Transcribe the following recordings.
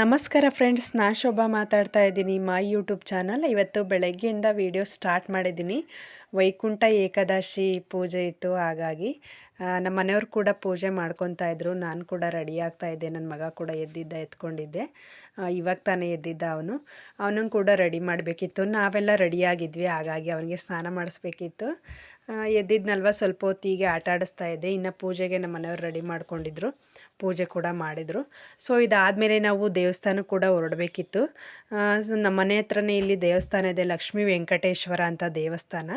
ನಮಸ್ಕಾರ ಫ್ರೆಂಡ್ಸ್ ನಾನು ಶೋಭಾ ಮಾತಾಡ್ತಾ ಇದ್ದೀನಿ. ಮೈ ಯೂಟ್ಯೂಬ್ ಚಾನಲ್ ಇವತ್ತು ಬೆಳಗ್ಗೆಯಿಂದ ವಿಡಿಯೋ ಸ್ಟಾರ್ಟ್ ಮಾಡಿದ್ದೀನಿ. ವೈಕುಂಠ ಏಕಾದಶಿ ಪೂಜೆ ಇತ್ತು, ಹಾಗಾಗಿ ನಮ್ಮ ಮನೆಯವ್ರು ಕೂಡ ಪೂಜೆ ಮಾಡ್ಕೊತಾ ಇದ್ರು. ನಾನು ಕೂಡ ರೆಡಿ ಆಗ್ತಾ ಇದ್ದೆ. ನನ್ನ ಮಗ ಕೂಡ ಎದ್ದಿದ್ದ, ಎತ್ಕೊಂಡಿದ್ದೆ. ಇವಾಗ ತಾನೇ ಎದ್ದಿದ್ದ ಅವನು. ಅವನನ್ನು ಕೂಡ ರೆಡಿ ಮಾಡಬೇಕಿತ್ತು. ನಾವೆಲ್ಲ ರೆಡಿಯಾಗಿದ್ವಿ ಹಾಗಾಗಿ ಅವನಿಗೆ ಸ್ನಾನ ಮಾಡಿಸ್ಬೇಕಿತ್ತು. ಎದ್ದಿದ್ನಲ್ವ, ಸ್ವಲ್ಪ ಹೊತ್ತಿಗೆ ಆಟ ಆಡಿಸ್ತಾ ಇದ್ದೆ. ಇನ್ನು ಪೂಜೆಗೆ ನಮ್ಮ ಮನೆಯವ್ರು ರೆಡಿ ಮಾಡ್ಕೊಂಡಿದ್ರು. ಪೂಜೆ ಕೂಡ ಮಾಡಿದರು. ಸೊ ಇದಾದಮೇಲೆ ನಾವು ದೇವಸ್ಥಾನಕ್ಕೆ ಕೂಡ ಹೊರಡಬೇಕಿತ್ತು. ಸೊ, ನಮ್ಮ ಮನೆ ಹತ್ರನೇ ಇಲ್ಲಿ ದೇವಸ್ಥಾನ ಇದೆ, ಲಕ್ಷ್ಮೀ ವೆಂಕಟೇಶ್ವರ ಅಂತ ದೇವಸ್ಥಾನ.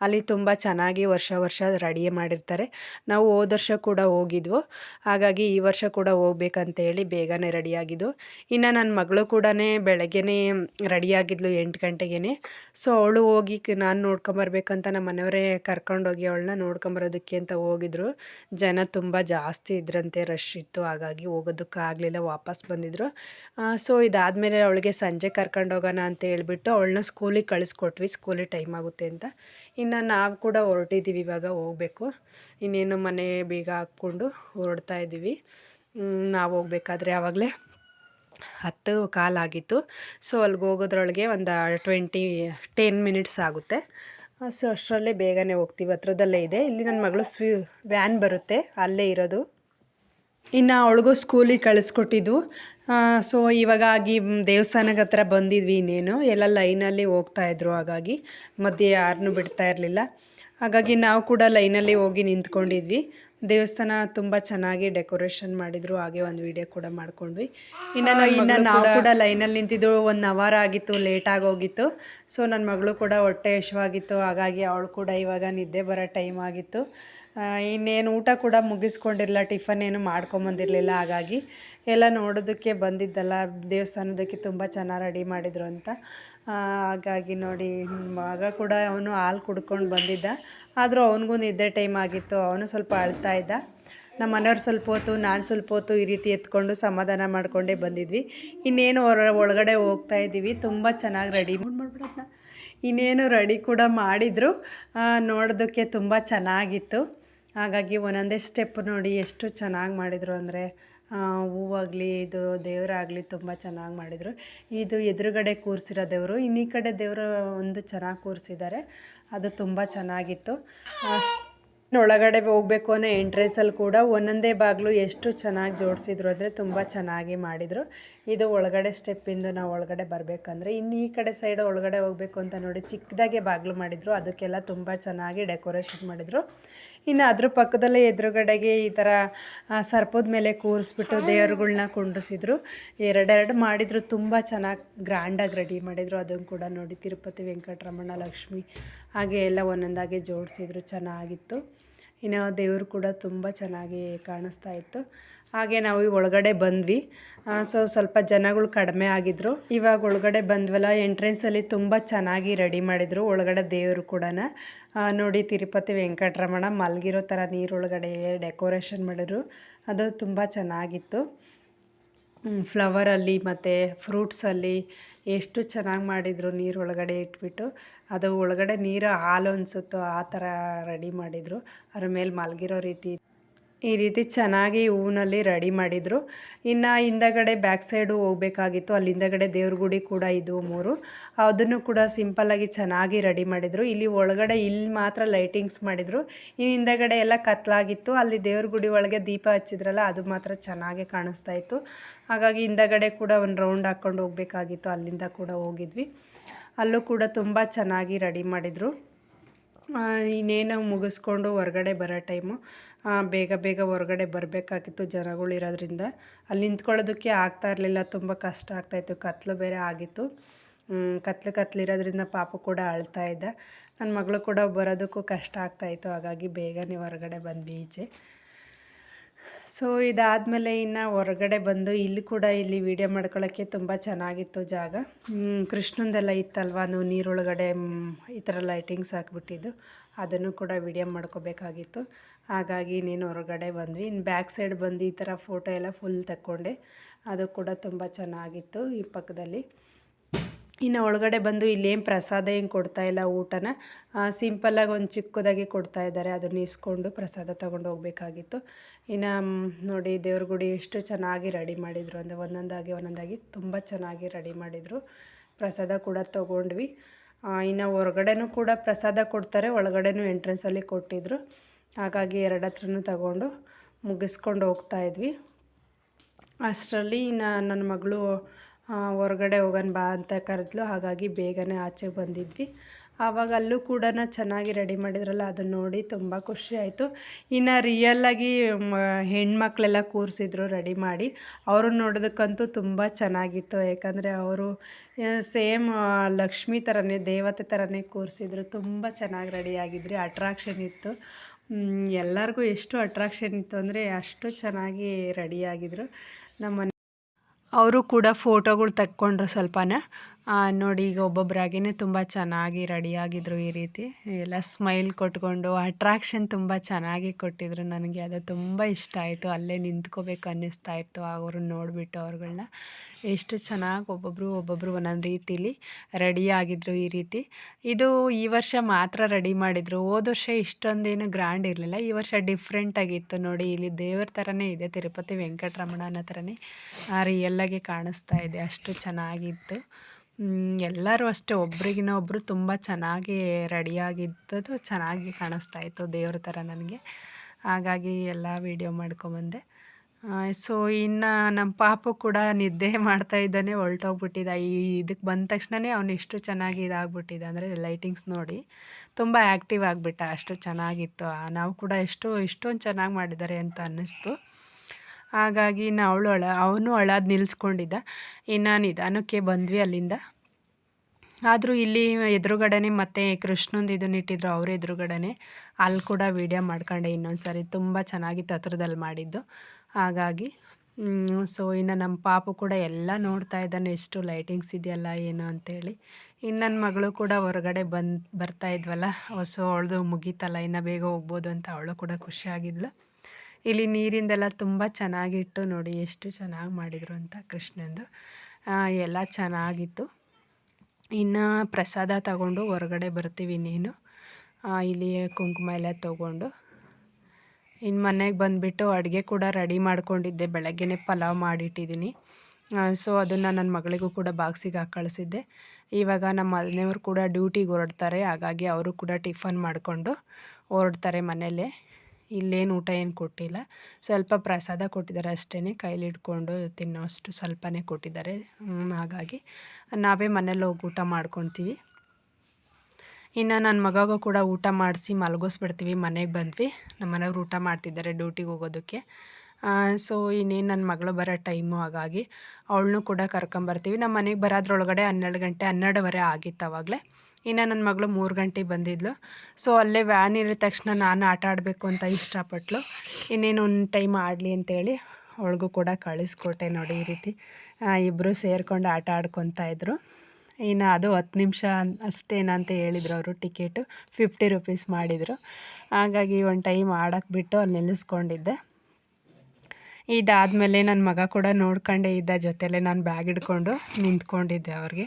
ಅಲ್ಲಿ ತುಂಬ ಚೆನ್ನಾಗಿ ವರ್ಷ ವರ್ಷ ರೆಡಿ ಮಾಡಿರ್ತಾರೆ. ನಾವು ಹೋದ ವರ್ಷ ಕೂಡ ಹೋಗಿದ್ವು. ಹಾಗಾಗಿ ಈ ವರ್ಷ ಕೂಡ ಹೋಗ್ಬೇಕಂತ ಹೇಳಿ ಬೇಗನೆ ರೆಡಿಯಾಗಿದ್ದು. ಇನ್ನು ನನ್ನ ಮಗಳು ಕೂಡ ಬೆಳಗ್ಗೆನೇ ರೆಡಿಯಾಗಿದ್ಲು ಎಂಟು ಗಂಟೆಗೆ ಸೊ ಅವಳು ಹೋಗಿ ನಾನು ನೋಡ್ಕೊಂಬರ್ಬೇಕಂತ ನಮ್ಮ ಮನೆಯವರೇ ಕರ್ಕೊಂಡೋಗಿ ಅವಳನ್ನ ನೋಡ್ಕೊಂಬರೋದಕ್ಕೆ ಅಂತ ಹೋಗಿದ್ರು. ಜನ ತುಂಬ ಜಾಸ್ತಿ ಇದ್ರಂತೆ ರಶ್ ಇತ್ತು. ಹಾಗಾಗಿ ಹೋಗೋದಕ್ಕಾಗಲಿಲ್ಲ ವಾಪಸ್ ಬಂದಿದ್ರು. ಸೊ ಇದಾದಮೇಲೆ ಅವಳಿಗೆ ಸಂಜೆ ಕರ್ಕೊಂಡೋಗೋಣ ಅಂತ ಹೇಳ್ಬಿಟ್ಟು ಅವಳನ್ನ ಸ್ಕೂಲಿಗೆ ಕಳಿಸ್ಕೊಟ್ವಿ. ಸ್ಕೂಲಿಗೆ ಟೈಮ್ ಆಗುತ್ತೆ ಅಂತ. ಇನ್ನು ನಾವು ಕೂಡ ಹೊರಟಿದ್ದೀವಿ ಇವಾಗ ಹೋಗಬೇಕು. ಇನ್ನೇನು ಮನೆ ಬೀಗ ಹಾಕ್ಕೊಂಡು ಹೊರಡ್ತಾ ಇದ್ದೀವಿ ನಾವು ಹೋಗ್ಬೇಕಾದ್ರೆ ಆವಾಗಲೇ ಹತ್ತು ಕಾಲಾಗಿತ್ತು ಸೊ ಅಲ್ಲಿಗೆ ಹೋಗೋದ್ರೊಳಗೆ ಒಂದು ಟ್ವೆಂಟಿ ಟೆನ್ ಮಿನಿಟ್ಸ್ ಆಗುತ್ತೆ. ಸೊ ಅಷ್ಟರಲ್ಲೇ ಬೇಗನೆ ಹೋಗ್ತೀವಿ. ಹತ್ರದಲ್ಲೇ ಇದೆ. ಇಲ್ಲಿ ನನ್ನ ಮಗಳು ಸ್ವಿ ವ್ಯಾನ್ ಬರುತ್ತೆ. ಅಲ್ಲೇ ಇರೋದು. ಇನ್ನು ಅವಳಿಗೂ ಸ್ಕೂಲಿಗೆ ಕಳಿಸ್ಕೊಟ್ಟಿದ್ದು. ಸೊ ಇವಾಗಾಗಿ ಆಗಿ ದೇವಸ್ಥಾನಕ್ಕೆ ಹತ್ರ ಬಂದಿದ್ವಿ ಇನ್ನೇನು. ಎಲ್ಲ ಲೈನಲ್ಲಿ ಹೋಗ್ತಾಯಿದ್ರು ಹಾಗಾಗಿ. ಮಧ್ಯೆ ಯಾರನ್ನೂ ಬಿಡ್ತಾ ಇರಲಿಲ್ಲ. ಹಾಗಾಗಿ ನಾವು ಕೂಡ ಲೈನಲ್ಲಿ ಹೋಗಿ ನಿಂತ್ಕೊಂಡಿದ್ವಿ. ದೇವಸ್ಥಾನ ತುಂಬ ಚೆನ್ನಾಗಿ ಡೆಕೋರೇಷನ್ ಮಾಡಿದ್ರು. ಹಾಗೆ ಒಂದು ವಿಡಿಯೋ ಕೂಡ ಮಾಡ್ಕೊಂಡ್ವಿ. ಇನ್ನು ಇನ್ನು ನಾವು ಕೂಡ ಲೈನಲ್ಲಿ ನಿಂತಿದ್ದು ಒಂದು ಅವರ್ ಆಗಿತ್ತು ಲೇಟಾಗಿ ಹೋಗಿತ್ತು. ಸೊ ನನ್ನ ಮಗಳು ಕೂಡ ಹೊಟ್ಟೆ ಯಶವಾಗಿತ್ತು ಹಾಗಾಗಿ ಅವಳು ಕೂಡ ಇವಾಗ ನಿದ್ದೆ ಬರೋ ಟೈಮ್ ಆಗಿತ್ತು. ಇನ್ನೇನು ಊಟ ಕೂಡ ಮುಗಿಸ್ಕೊಂಡಿರಲಿಲ್ಲ, ಟಿಫನ್ ಏನು ಮಾಡ್ಕೊಂಬಂದಿರಲಿಲ್ಲ. ಹಾಗಾಗಿ ಎಲ್ಲ ನೋಡೋದಕ್ಕೆ ಬಂದಿದ್ದಲ್ಲ, ದೇವಸ್ಥಾನದಕ್ಕೆ ತುಂಬ ಚೆನ್ನಾಗಿ ರೆಡಿ ಮಾಡಿದರು ಅಂತ. ಹಾಗಾಗಿ ನೋಡಿ, ಮಗ ಕೂಡ ಅವನು ಹಾಲು ಕುಡ್ಕೊಂಡು ಬಂದಿದ್ದ. ಆದರೂ ಅವನಿಗೂ ನಿದ್ದೆ ಟೈಮ್ ಆಗಿತ್ತು, ಅವನು ಸ್ವಲ್ಪ ಅಳ್ತಾ ಇದ್ದ. ನಮ್ಮ ಮನೆಯವ್ರು ಸ್ವಲ್ಪ ಹೊತ್ತು, ನಾನು ಸ್ವಲ್ಪ ಹೊತ್ತು ಈ ರೀತಿ ಎತ್ಕೊಂಡು ಸಮಾಧಾನ ಮಾಡಿಕೊಂಡೇ ಬಂದಿದ್ವಿ. ಇನ್ನೇನು ಹೊರ, ಒಳಗಡೆ ಹೋಗ್ತಾ ಇದ್ದೀವಿ, ತುಂಬ ಚೆನ್ನಾಗಿ ರೆಡಿ ಮಾಡ್ಬಿಡೋದನ್ನ ಇನ್ನೇನು ರೆಡಿ ಕೂಡ ಮಾಡಿದರು. ನೋಡೋದಕ್ಕೆ ತುಂಬ ಚೆನ್ನಾಗಿತ್ತು. ಹಾಗಾಗಿ ಒಂದೊಂದೇ ಸ್ಟೆಪ್ ನೋಡಿ ಎಷ್ಟು ಚೆನ್ನಾಗಿ ಮಾಡಿದರು ಅಂದರೆ ಹೂವಾಗಲಿ, ಇದು ದೇವರಾಗಲಿ ತುಂಬ ಚೆನ್ನಾಗಿ ಮಾಡಿದರು. ಇದು ಎದುರುಗಡೆ ಕೂರಿಸಿರೋ ದೇವರು, ಇನ್ನೀ ಕಡೆ ದೇವರು ಒಂದು ಚೆನ್ನಾಗಿ ಕೂರಿಸಿದ್ದಾರೆ. ಅದು ತುಂಬ ಚೆನ್ನಾಗಿತ್ತು. ಒಳಗಡೆ ಹೋಗಬೇಕು ಅನ್ನೋ ಎಂಟ್ರೆನ್ಸಲ್ಲಿ ಕೂಡ ಒಂದೊಂದೇ ಬಾಗಿಲು ಎಷ್ಟು ಚೆನ್ನಾಗಿ ಜೋಡಿಸಿದ್ರು ಅಂದರೆ ತುಂಬ ಚೆನ್ನಾಗಿ ಮಾಡಿದರು. ಇದು ಒಳಗಡೆ ಸ್ಟೆಪ್ಪಿಂದ ನಾವು ಒಳಗಡೆ ಬರಬೇಕಂದ್ರೆ ಇನ್ನು ಈ ಕಡೆ ಸೈಡ್ ಒಳಗಡೆ ಹೋಗಬೇಕು ಅಂತ ನೋಡಿ ಚಿಕ್ಕದಾಗೆ ಬಾಗಿಲು ಮಾಡಿದರು. ಅದಕ್ಕೆಲ್ಲ ತುಂಬ ಚೆನ್ನಾಗಿ ಡೆಕೋರೇಷನ್ ಮಾಡಿದರು. ಇನ್ನು ಅದ್ರ ಪಕ್ಕದಲ್ಲೇ ಎದುರುಗಡೆಗೆ ಈ ಥರ ಸರ್ಪದ ಮೇಲೆ ಕೂರಿಸ್ಬಿಟ್ಟು ದೇವರುಗಳನ್ನ ಕುಂಡಿಸಿದ್ರು ಎರಡೆರಡು ಮಾಡಿದರು. ತುಂಬ ಚೆನ್ನಾಗಿ ಗ್ರ್ಯಾಂಡಾಗಿ ರೆಡಿ ಮಾಡಿದರು. ಅದನ್ನು ಕೂಡ ನೋಡಿ ತಿರುಪತಿ ವೆಂಕಟರಮಣ ಲಕ್ಷ್ಮಿ ಹಾಗೆ ಎಲ್ಲ ಒಂದೊಂದಾಗಿ ಜೋಡಿಸಿದ್ರು, ಚೆನ್ನಾಗಿತ್ತು. ಇನ್ನು ದೇವರು ಕೂಡ ತುಂಬ ಚೆನ್ನಾಗಿ ಕಾಣಿಸ್ತಾ ಇತ್ತು. ಹಾಗೆ ನಾವು ಒಳಗಡೆ ಬಂದ್ವಿ. ಸೊ ಸ್ವಲ್ಪ ಜನಗಳು ಕಡಿಮೆ ಆಗಿದ್ರು. ಇವಾಗ ಒಳಗಡೆ ಬಂದ್ವಲ್ಲ ಎಂಟ್ರೆನ್ಸಲ್ಲಿ ತುಂಬ ಚೆನ್ನಾಗಿ ರೆಡಿ ಮಾಡಿದರು ಒಳಗಡೆ ದೇವರು ಕೂಡ ನೋಡಿ ತಿರುಪತಿ ವೆಂಕಟರಮಣ ಮಲಗಿರೋ ಥರ ನೀರೊಳಗಡೆ ಡೆಕೋರೇಷನ್ ಮಾಡಿದ್ರು. ಅದು ತುಂಬ ಚೆನ್ನಾಗಿತ್ತು. ಫ್ಲವರಲ್ಲಿ ಮತ್ತು ಫ್ರೂಟ್ಸಲ್ಲಿ ಎಷ್ಟು ಚೆನ್ನಾಗಿ ಮಾಡಿದರು ನೀರು ಒಳಗಡೆ ಇಟ್ಬಿಟ್ಟು. ಅದು ಒಳಗಡೆ ನೀರು ಹಾಲು ಅನಿಸುತ್ತೋ ಆ ಥರ ರೆಡಿ ಮಾಡಿದರು. ಅದ್ರ ಮೇಲೆ ಮಲಗಿರೋ ರೀತಿ ಈ ರೀತಿ ಚೆನ್ನಾಗಿ ಹೂವಿನಲ್ಲಿ ರೆಡಿ ಮಾಡಿದರು. ಇನ್ನು ಹಿಂದಗಡೆ ಬ್ಯಾಕ್ ಸೈಡು ಹೋಗಬೇಕಾಗಿತ್ತು. ಅಲ್ಲಿ ಹಿಂದಗಡೆ ದೇವ್ರ ಗುಡಿ ಕೂಡ ಇದ್ವು ಮೂರು. ಅದನ್ನು ಕೂಡ ಸಿಂಪಲ್ಲಾಗಿ ಚೆನ್ನಾಗಿ ರೆಡಿ ಮಾಡಿದರು. ಇಲ್ಲಿ ಒಳಗಡೆ ಇಲ್ಲಿ ಮಾತ್ರ ಲೈಟಿಂಗ್ಸ್ ಮಾಡಿದರು. ಈ ಹಿಂದಗಡೆ ಎಲ್ಲ ಕತ್ಲಾಗಿತ್ತು. ಅಲ್ಲಿ ದೇವ್ರ ಗುಡಿ ಒಳಗೆ ದೀಪ ಹಚ್ಚಿದ್ರಲ್ಲ, ಅದು ಮಾತ್ರ ಚೆನ್ನಾಗಿ ಕಾಣಿಸ್ತಾ ಇತ್ತು. ಹಾಗಾಗಿ ಹಿಂದಗಡೆ ಕೂಡ ಒಂದು ರೌಂಡ್ ಹಾಕ್ಕೊಂಡು ಹೋಗಬೇಕಾಗಿತ್ತು. ಅಲ್ಲಿಂದ ಕೂಡ ಹೋಗಿದ್ವಿ. ಅಲ್ಲೂ ಕೂಡ ತುಂಬ ಚೆನ್ನಾಗಿ ರೆಡಿ ಮಾಡಿದರು. ಇನ್ನೇನು ಮುಗಿಸ್ಕೊಂಡು ಹೊರಗಡೆ ಬರೋ ಟೈಮು ಬೇಗ ಬೇಗ ಹೊರಗಡೆ ಬರಬೇಕಾಗಿತ್ತು ಜನಗಳು ಇರೋದ್ರಿಂದ. ಅಲ್ಲಿ ನಿಂತ್ಕೊಳ್ಳೋದಕ್ಕೆ ಆಗ್ತಾ ಇರಲಿಲ್ಲ, ತುಂಬ ಕಷ್ಟ ಆಗ್ತಾಯಿತ್ತು ಕತ್ಲು ಬೇರೆ ಆಗಿತ್ತು. ಕತ್ಲು ಕತ್ಲಿರೋದ್ರಿಂದ ಪಾಪ ಕೂಡ ಅಳ್ತಾ ಇದ್ದ ನನ್ನ ಮಗಳು ಕೂಡ ಬರೋದಕ್ಕೂ ಕಷ್ಟ ಆಗ್ತಾಯಿತ್ತು ಹಾಗಾಗಿ ಬೇಗನೆ ಹೊರಗಡೆ ಬಂದ್ವಿ ಈಚೆ. ಸೊ ಇದಾದಮೇಲೆ ಇನ್ನು ಹೊರಗಡೆ ಬಂದು ಇಲ್ಲಿ ಕೂಡ ಇಲ್ಲಿ ವೀಡಿಯೋ ಮಾಡ್ಕೊಳ್ಳೋಕ್ಕೆ ತುಂಬ ಚೆನ್ನಾಗಿತ್ತು ಜಾಗ. ಕೃಷ್ಣಂದೆಲ್ಲ ಇತ್ತಲ್ವ? ನೀವು ನೀರೊಳಗಡೆ ಈ ಥರ ಲೈಟಿಂಗ್ಸ್ ಹಾಕ್ಬಿಟ್ಟಿದ್ದು. ಅದನ್ನು ಕೂಡ ವೀಡಿಯೋ ಮಾಡ್ಕೋಬೇಕಾಗಿತ್ತು. ಹಾಗಾಗಿ ನೀನು ಹೊರಗಡೆ ಬಂದ್ವಿ. ಇನ್ನು ಬ್ಯಾಕ್ ಸೈಡ್ ಬಂದು ಈ ಥರ ಫೋಟೋ ಎಲ್ಲ ಫುಲ್ ತಕ್ಕೊಂಡೆ. ಅದು ಕೂಡ ತುಂಬ ಚೆನ್ನಾಗಿತ್ತು ಈ ಪಕ್ಕದಲ್ಲಿ. ಇನ್ನು ಒಳಗಡೆ ಬಂದು ಇಲ್ಲೇನು ಪ್ರಸಾದ ಏನು ಕೊಡ್ತಾ ಇಲ್ಲ ಊಟನ ಸಿಂಪಲ್ಲಾಗಿ ಒಂದು ಚಿಕ್ಕದಾಗಿ ಕೊಡ್ತಾ ಇದ್ದಾರೆ. ಅದನ್ನು ಇಸ್ಕೊಂಡು ಪ್ರಸಾದ ತೊಗೊಂಡು ಹೋಗಬೇಕಾಗಿತ್ತು. ಇನ್ನು ನೋಡಿ ದೇವ್ರ ಗುಡಿ ಎಷ್ಟು ಚೆನ್ನಾಗಿ ರೆಡಿ ಮಾಡಿದರು. ಅಂದರೆ ಒಂದೊಂದಾಗಿ ಒಂದೊಂದಾಗಿ ತುಂಬ ಚೆನ್ನಾಗಿ ರೆಡಿ ಮಾಡಿದರು. ಪ್ರಸಾದ ಕೂಡ ತೊಗೊಂಡ್ವಿ. ಇನ್ನು ಹೊರಗಡೆನೂ ಕೂಡ ಪ್ರಸಾದ ಕೊಡ್ತಾರೆ. ಒಳಗಡೆನೂ ಎಂಟ್ರೆನ್ಸಲ್ಲಿ ಕೊಟ್ಟಿದ್ದರು ಹಾಗಾಗಿ ಎರಡು ಹತ್ರನೂ ತಗೊಂಡು ಮುಗಿಸ್ಕೊಂಡು ಹೋಗ್ತಾ ಇದ್ವಿ. ಅಷ್ಟರಲ್ಲಿ ನನ್ನ ಮಗಳು ಹೊರಗಡೆ ಹೋಗೋಣ ಬಾ ಅಂತ ಕರೆದ್ಲು. ಹಾಗಾಗಿ ಬೇಗನೆ ಆಚೆ ಬಂದಿದ್ವಿ. ಆವಾಗ ಅಲ್ಲೂ ಕೂಡ ಚೆನ್ನಾಗಿ ರೆಡಿ ಮಾಡಿದ್ರಲ್ಲ, ಅದನ್ನ ನೋಡಿ ತುಂಬ ಖುಷಿ ಆಯಿತು. ಇನ್ನು ರಿಯಲ್ಲಾಗಿ ಹೆಣ್ಮಕ್ಳೆಲ್ಲ ಕೂರಿಸಿದ್ರು ರೆಡಿ ಮಾಡಿ. ಅವರು ನೋಡೋದಕ್ಕಂತೂ ತುಂಬ ಚೆನ್ನಾಗಿತ್ತು. ಯಾಕಂದರೆ ಅವರು ಸೇಮ್ ಲಕ್ಷ್ಮಿ ಥರನೇ ದೇವತೆ ಥರನೇ ಕೂರಿಸಿದ್ರು. ತುಂಬ ಚೆನ್ನಾಗಿ ರೆಡಿಯಾಗಿದ್ರಿ ಅಟ್ರಾಕ್ಷನ್ ಇತ್ತು. ಎಲ್ಲರಿಗೂ ಎಷ್ಟು ಅಟ್ರಾಕ್ಷನ್ ಇತ್ತು ಅಂದರೆ ಅಷ್ಟು ಚೆನ್ನಾಗಿ ರೆಡಿಯಾಗಿದ್ರು ನಮ್ಮ ಅವರು ಕೂಡ ಫೋಟೋಗಳು ತೆಕ್ಕೊಂಡ್ರು ಸ್ವಲ್ಪನ. ನೋಡಿ, ಈಗ ಒಬ್ಬೊಬ್ಬರಾಗಿನೇ ತುಂಬ ಚೆನ್ನಾಗಿ ರೆಡಿಯಾಗಿದ್ರು ಈ ರೀತಿ. ಎಲ್ಲ ಸ್ಮೈಲ್ ಕೊಟ್ಕೊಂಡು ಅಟ್ರಾಕ್ಷನ್ ತುಂಬ ಚೆನ್ನಾಗಿ ಕೊಟ್ಟಿದ್ರು ನನಗೆ. ಅದು ತುಂಬ ಇಷ್ಟ ಆಯಿತು. ಅಲ್ಲೇ ನಿಂತ್ಕೋಬೇಕು ಅನ್ನಿಸ್ತಾ ಇತ್ತು ಅವ್ರನ್ನ ನೋಡಿಬಿಟ್ಟು ಅವ್ರುಗಳನ್ನ ಎಷ್ಟು ಚೆನ್ನಾಗಿ ಒಬ್ಬೊಬ್ಬರು ಒಬ್ಬೊಬ್ಬರು ಒಂದೊಂದು ರೀತಿಲಿ ರೆಡಿಯಾಗಿದ್ರು ಈ ರೀತಿ. ಇದು ಈ ವರ್ಷ ಮಾತ್ರ ರೆಡಿ ಮಾಡಿದರು. ಹೋದ ವರ್ಷ ಇಷ್ಟೊಂದೇನು ಗ್ರ್ಯಾಂಡ್ ಇರಲಿಲ್ಲ. ಈ ವರ್ಷ ಡಿಫ್ರೆಂಟಾಗಿತ್ತು ನೋಡಿ, ಇಲ್ಲಿ ದೇವ್ರ ಥರನೇ ಇದೆ. ತಿರುಪತಿ ವೆಂಕಟರಮಣನ ಥರನೇ ರಿಯಲ್ಲಾಗಿ ಕಾಣಿಸ್ತಾ ಇದೆ. ಅಷ್ಟು ಚೆನ್ನಾಗಿತ್ತು. ಎಲ್ಲರೂ ಅಷ್ಟೇ. ಒಬ್ರಿಗಿನ ಒಬ್ಬರು ತುಂಬ ಚೆನ್ನಾಗಿ ರೆಡಿಯಾಗಿದ್ದದು ಚೆನ್ನಾಗಿ ಕಾಣಿಸ್ತಾ ಇತ್ತು ದೇವ್ರ ಥರ ನನಗೆ. ಹಾಗಾಗಿ ಎಲ್ಲ ವೀಡಿಯೋ ಮಾಡ್ಕೊಂಬಂದೆ. ಸೊ ಇನ್ನು ನಮ್ಮ ಪಾಪು ಕೂಡ ನಿದ್ದೆ ಮಾಡ್ತಾ ಇದ್ದಾನೆ ಹೊಲ್ಟೋಗ್ಬಿಟ್ಟಿದ್ದ ಈ ಇದಕ್ಕೆ ಬಂದ ತಕ್ಷಣವೇ ಅವನು ಎಷ್ಟು ಚೆನ್ನಾಗಿ ಇದಾಗ್ಬಿಟ್ಟಿದ್ದ ಅಂದರೆ ಲೈಟಿಂಗ್ಸ್ ನೋಡಿ ತುಂಬ ಆ್ಯಕ್ಟಿವ್ ಆಗಿಬಿಟ್ಟ. ಅಷ್ಟು ಚೆನ್ನಾಗಿತ್ತು. ನಾವು ಕೂಡ ಎಷ್ಟು, ಇಷ್ಟೊಂದು ಚೆನ್ನಾಗಿ ಮಾಡಿದ್ದಾರೆ ಅಂತ ಅನ್ನಿಸ್ತು. ಹಾಗಾಗಿ ಇನ್ನು ಅವಳು ಅಳ, ಅವನು ಅಳೋದು ನಿಲ್ಲಿಸ್ಕೊಂಡಿದ್ದ ಇನ್ನು ನಿಧಾನಕ್ಕೆ ಬಂದ್ವಿ ಅಲ್ಲಿಂದ. ಆದರೂ ಇಲ್ಲಿ ಎದುರುಗಡೆನೆ ಮತ್ತೆ ಕೃಷ್ಣಂದು ಇದನ್ನ ಇಟ್ಟಿದ್ರು, ಅವ್ರ ಎದುರುಗಡೆ ಅಲ್ಲಿ ಕೂಡ ವೀಡಿಯೋ ಮಾಡ್ಕೊಂಡೆ ಇನ್ನೊಂದು ಸಾರಿ ತುಂಬ ಚೆನ್ನಾಗಿತ್ತು ಹತ್ರದಲ್ಲಿ ಮಾಡಿದ್ದು. ಹಾಗಾಗಿ ಸೊ ಇನ್ನು ನಮ್ಮ ಪಾಪು ಕೂಡ ಎಲ್ಲ ನೋಡ್ತಾ ಇದ್ದಾನೆ, ಎಷ್ಟು ಲೈಟಿಂಗ್ಸ್ ಇದೆಯಲ್ಲ, ಏನು ಅಂತೇಳಿ. ಇನ್ನು ನನ್ನ ಮಗಳು ಕೂಡ ಹೊರಗಡೆ ಬಂದು, ಬರ್ತಾ ಇದ್ವಲ್ಲ. ಸೊ ಅವಳದು ಮುಗೀತಲ್ಲ, ಇನ್ನು ಬೇಗ ಹೋಗ್ಬೋದು ಅಂತ ಅವಳು ಕೂಡ ಖುಷಿಯಾಗಿದ್ಲು. ಇಲ್ಲಿ ನೀರಿಂದೆಲ್ಲ ತುಂಬ ಚೆನ್ನಾಗಿಟ್ಟು ನೋಡಿ ಎಷ್ಟು ಚೆನ್ನಾಗಿ ಮಾಡಿದರು ಅಂತ ಕೃಷ್ಣಂದು. ಎಲ್ಲ ಚೆನ್ನಾಗಿತ್ತು. ಇನ್ನು ಪ್ರಸಾದ ತಗೊಂಡು ಹೊರಗಡೆ ಬರ್ತೀವಿ ನೀನು. ಇಲ್ಲಿ ಕುಂಕುಮ ಎಲ್ಲ ತೊಗೊಂಡು. ಇನ್ನು ಮನೆಗೆ ಬಂದುಬಿಟ್ಟು ಅಡುಗೆ ಕೂಡ ರೆಡಿ ಮಾಡ್ಕೊಂಡಿದ್ದೆ. ಬೆಳಗ್ಗೆನೇ ಪಲಾವ್ ಮಾಡಿಟ್ಟಿದ್ದೀನಿ ಸೊ ಅದನ್ನು ನನ್ನ ಮಗಳಿಗೂ ಕೂಡ ಬಾಕ್ಸಿಗೆ ಹಾಕಿ ಕಳಿಸಿದ್ದೆ ಇವಾಗ ನಮ್ಮ ಮನೆಯವರು ಕೂಡ ಡ್ಯೂಟಿಗೆ ಹೊರಡ್ತಾರೆ. ಹಾಗಾಗಿ ಅವರು ಕೂಡ ಟಿಫನ್ ಮಾಡಿಕೊಂಡು ಹೊರಡ್ತಾರೆ ಮನೇಲೆ. ಇಲ್ಲೇನು ಊಟ ಏನು ಕೊಟ್ಟಿಲ್ಲ. ಸ್ವಲ್ಪ ಪ್ರಸಾದ ಕೊಟ್ಟಿದ್ದಾರೆ ಅಷ್ಟೇ ಕೈಲಿ ಹಿಡ್ಕೊಂಡು ತಿನ್ನೋಷ್ಟು ಸ್ವಲ್ಪನೇ ಕೊಟ್ಟಿದ್ದಾರೆ. ಹಾಗಾಗಿ ನಾವೇ ಮನೇಲಿ ಹೋಗಿ ಊಟ ಮಾಡ್ಕೊತೀವಿ ಇನ್ನು ನನ್ನ ಮಗಗೂ ಕೂಡ ಊಟ ಮಾಡಿಸಿ ಮಲಗಿಸ್ಬಿಡ್ತೀವಿ. ಮನೆಗೆ ಬಂದ್ವಿ. ನಮ್ಮ ಮನೆಯವ್ರು ಊಟ ಮಾಡ್ತಿದ್ದಾರೆ ಡ್ಯೂಟಿಗೆ ಹೋಗೋದಕ್ಕೆ. ಸೊ ಇನ್ನೇನು ನನ್ನ ಮಗಳು ಬರೋ ಟೈಮು ಹಾಗಾಗಿ ಅವಳನ್ನೂ ಕೂಡ ಕರ್ಕೊಂಬರ್ತೀವಿ. ನಮ್ಮ ಮನೆಗೆ ಬರೋದ್ರೊಳಗಡೆ ಹನ್ನೆರಡು ಗಂಟೆ ಹನ್ನೆರಡುವರೆ ಆಗಿತ್ತು ಆವಾಗಲೇ ಇನ್ನು ನನ್ನ ಮಗಳು ಮೂರು ಗಂಟೆಗೆ ಬಂದಿದ್ಲು. ಸೊ ಅಲ್ಲೇ ವ್ಯಾನ್ ಇರೋ ತಕ್ಷಣ ನಾನು ಆಟ ಆಡಬೇಕು ಅಂತ ಇಷ್ಟಪಟ್ಲು. ಇನ್ನೇನು ಒಂದು ಟೈಮ್ ಆಡಲಿ ಅಂತೇಳಿ ಅವಳಿಗೂ ಕೂಡ ಕಳಿಸ್ಕೊಟ್ಟೆ ನೋಡಿ ಈ ರೀತಿ. ಇಬ್ಬರು ಸೇರಿಕೊಂಡು ಆಟ ಆಡ್ಕೊತಾ ಇದ್ದರು ಇನ್ನು ಅದು ಹತ್ತು ನಿಮಿಷ ಅಷ್ಟೇನಂತ ಹೇಳಿದರು ಹೇಳಿದ್ರು ಅವರು ಟಿಕೆಟು. ಫಿಫ್ಟಿ ರುಪೀಸ್ ಮಾಡಿದರು. ಹಾಗಾಗಿ ಒಂದು ಟೈಮ್ ಆಡೋಕ್ಕೆ ಬಿಟ್ಟು ಅಲ್ಲಿ ನಿಲ್ಲಿಸ್ಕೊಂಡಿದ್ದೆ ಇದಾದಮೇಲೆ ನನ್ನ ಮಗ ಕೂಡ ನೋಡ್ಕೊಂಡೇ ಇದ್ದ ಜೊತೆಲೆ ನಾನು ಬ್ಯಾಗ್ ಹಿಡ್ಕೊಂಡು ನಿಂತ್ಕೊಂಡಿದ್ದೆ ಅವ್ರಿಗೆ.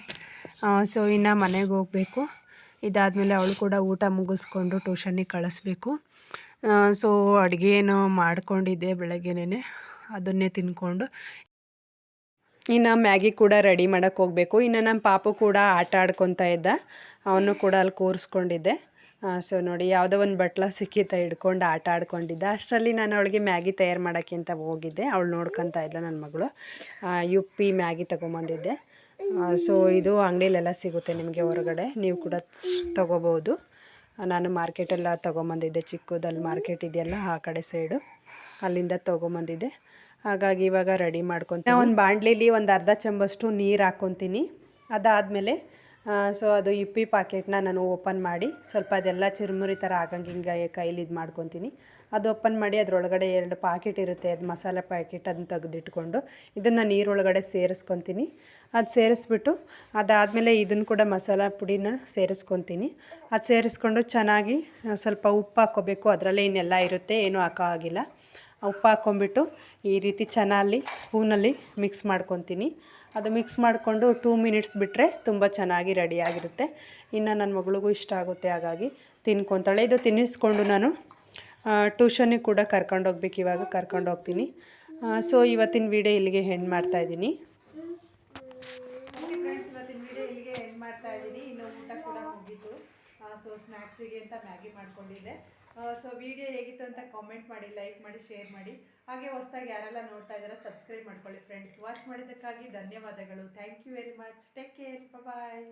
ಸೊ ಇನ್ನು ಮನೆಗೆ ಹೋಗಬೇಕು. ಇದಾದಮೇಲೆ ಅವಳು ಕೂಡ ಊಟ ಮುಗಿಸ್ಕೊಂಡು ಟ್ಯೂಷನಿಗೆ ಕಳಿಸ್ಬೇಕು. ಸೊ ಅಡುಗೆ ಏನು ಮಾಡ್ಕೊಂಡಿದ್ದೆ ಬೆಳಗ್ಗೆನೇ ಅದನ್ನೇ ತಿಂದ್ಕೊಂಡು ಇನ್ನು ಮ್ಯಾಗಿ ಕೂಡ ರೆಡಿ ಮಾಡೋಕ್ಕೆ ಹೋಗಬೇಕು. ಇನ್ನು ನಮ್ಮ ಪಾಪು ಕೂಡ ಆಟ ಆಡ್ಕೊತಾ ಇದ್ದ. ಅವನು ಕೂಡ ಅಲ್ಲಿ ಕೂರಿಸ್ಕೊಂಡಿದ್ದೆ. ಸೊ ನೋಡಿ, ಯಾವುದೋ ಒಂದು ಬಟ್ಲ ಸಿಕ್ಕಿತ ಹಿಡ್ಕೊಂಡು ಆಟ ಆಡ್ಕೊಂಡಿದ್ದೆ. ಅಷ್ಟರಲ್ಲಿ ನಾನು ಅವಳಿಗೆ ಮ್ಯಾಗಿ ತಯಾರು ಮಾಡೋಕ್ಕಿಂತ ಹೋಗಿದ್ದೆ. ಅವಳು ನೋಡ್ಕೊತಾ ಇದ್ದ ನನ್ನ ಮಗಳು. ಯುಪ್ಪಿ ಮ್ಯಾಗಿ ತೊಗೊಂಬಂದಿದ್ದೆ. ಸೊ ಇದು ಅಂಗಡಿಲೆಲ್ಲ ಸಿಗುತ್ತೆ ನಿಮಗೆ ಹೊರಗಡೆ. ನೀವು ಕೂಡ ತೊಗೋಬೋದು. ನಾನು ಮಾರ್ಕೆಟೆಲ್ಲ ತೊಗೊಂಬಂದಿದ್ದೆ. ಚಿಕ್ಕದಲ್ಲಿ ಮಾರ್ಕೆಟ್ ಇದೆಯಲ್ಲ ಆ ಕಡೆ ಸೈಡು ಅಲ್ಲಿಂದ ತೊಗೊಂಬಂದಿದ್ದೆ. ಹಾಗಾಗಿ ಇವಾಗ ರೆಡಿ ಮಾಡ್ಕೊತೀನಿ. ಒಂದು ಬಾಣಲಿಲಿ ಒಂದು ಅರ್ಧ ಚಮಚಷ್ಟು ನೀರು ಹಾಕ್ಕೊತೀನಿ ಅದಾದಮೇಲೆ ಸೊ ಅದು ಇಪ್ಪಿ ಪಾಕೆಟ್ನ ನಾನು ಓಪನ್ ಮಾಡಿ, ಸ್ವಲ್ಪ ಅದೆಲ್ಲ ಚುರುಮುರಿ ಥರ ಆಗಂಗೆ ಹಿಂಗೆ ಕೈಲಿ ಇದು ಮಾಡ್ಕೊತೀನಿ. ಅದು ಓಪನ್ ಮಾಡಿ ಅದರೊಳಗಡೆ ಎರಡು ಪಾಕೆಟ್ ಇರುತ್ತೆ, ಅದು ಮಸಾಲೆ ಪ್ಯಾಕೆಟ್ ಅದನ್ನ ತೆಗೆದಿಟ್ಕೊಂಡು, ಇದನ್ನು ನೀರೊಳಗಡೆ ಸೇರಿಸ್ಕೊತೀನಿ. ಅದು ಸೇರಿಸ್ಬಿಟ್ಟು, ಅದಾದಮೇಲೆ ಇದನ್ನು ಕೂಡ ಮಸಾಲ ಪುಡಿನ ಸೇರಿಸ್ಕೊತೀನಿ. ಅದು ಸೇರಿಸ್ಕೊಂಡು ಚೆನ್ನಾಗಿ ಸ್ವಲ್ಪ ಉಪ್ಪು ಹಾಕ್ಕೋಬೇಕು, ಅದರಲ್ಲೇ ಇನ್ನೆಲ್ಲ ಇರುತ್ತೆ, ಏನೂ ಹಾಕೋ ಆಗಿಲ್ಲ ಉಪ್ಪು ಹಾಕ್ಕೊಂಬಿಟ್ಟು ಈ ರೀತಿ ಚೆನ್ನಾಗಿ ಸ್ಪೂನಲ್ಲಿ ಮಿಕ್ಸ್ ಮಾಡ್ಕೊತೀನಿ. ಅದು ಮಿಕ್ಸ್ ಮಾಡಿಕೊಂಡು ಟೂ ಮಿನಿಟ್ಸ್ ಬಿಟ್ಟರೆ ತುಂಬ ಚೆನ್ನಾಗಿ ರೆಡಿಯಾಗಿರುತ್ತೆ ಇನ್ನು ನನ್ನ ಮಗಳಿಗೂ ಇಷ್ಟ ಆಗುತ್ತೆ ಹಾಗಾಗಿ ತಿನ್ಕೊತಾಳೆ. ಇದು ತಿನ್ನಿಸ್ಕೊಂಡು ನಾನು ಟ್ಯೂಷನಿಗೆ ಕೂಡ ಕರ್ಕೊಂಡು ಹೋಗ್ಬೇಕು. ಇವಾಗ ಕರ್ಕೊಂಡು ಹೋಗ್ತೀನಿ. ಸೊ ಇವತ್ತಿನ ವಿಡಿಯೋ ಇಲ್ಲಿಗೆ ಹೆಣ್ಣು ಮಾಡ್ತಾ ಇದ್ದೀನಿ. ಸೊ ಸ್ನ್ಯಾಕ್ಸಿಗೆ ಅಂತ ಮ್ಯಾಗಿ ಮಾಡ್ಕೊಂಡಿದ್ದೆ. ಸೊ ವಿಡಿಯೋ ಹೇಗಿತ್ತು ಅಂತ ಕಾಮೆಂಟ್ ಮಾಡಿ ಲೈಕ್ ಮಾಡಿ ಶೇರ್ ಮಾಡಿ. ಹಾಗೆ ಹೊಸದಾಗಿ ಯಾರೆಲ್ಲ ನೋಡ್ತಾ ಇದ್ದಾರೆ ಸಬ್ಸ್ಕ್ರೈಬ್ ಮಾಡ್ಕೊಳ್ಳಿ ಫ್ರೆಂಡ್ಸ್ ವಾಚ್ ಮಾಡಿದ್ದಕ್ಕಾಗಿ ಧನ್ಯವಾದಗಳು. Thank you very much take care bye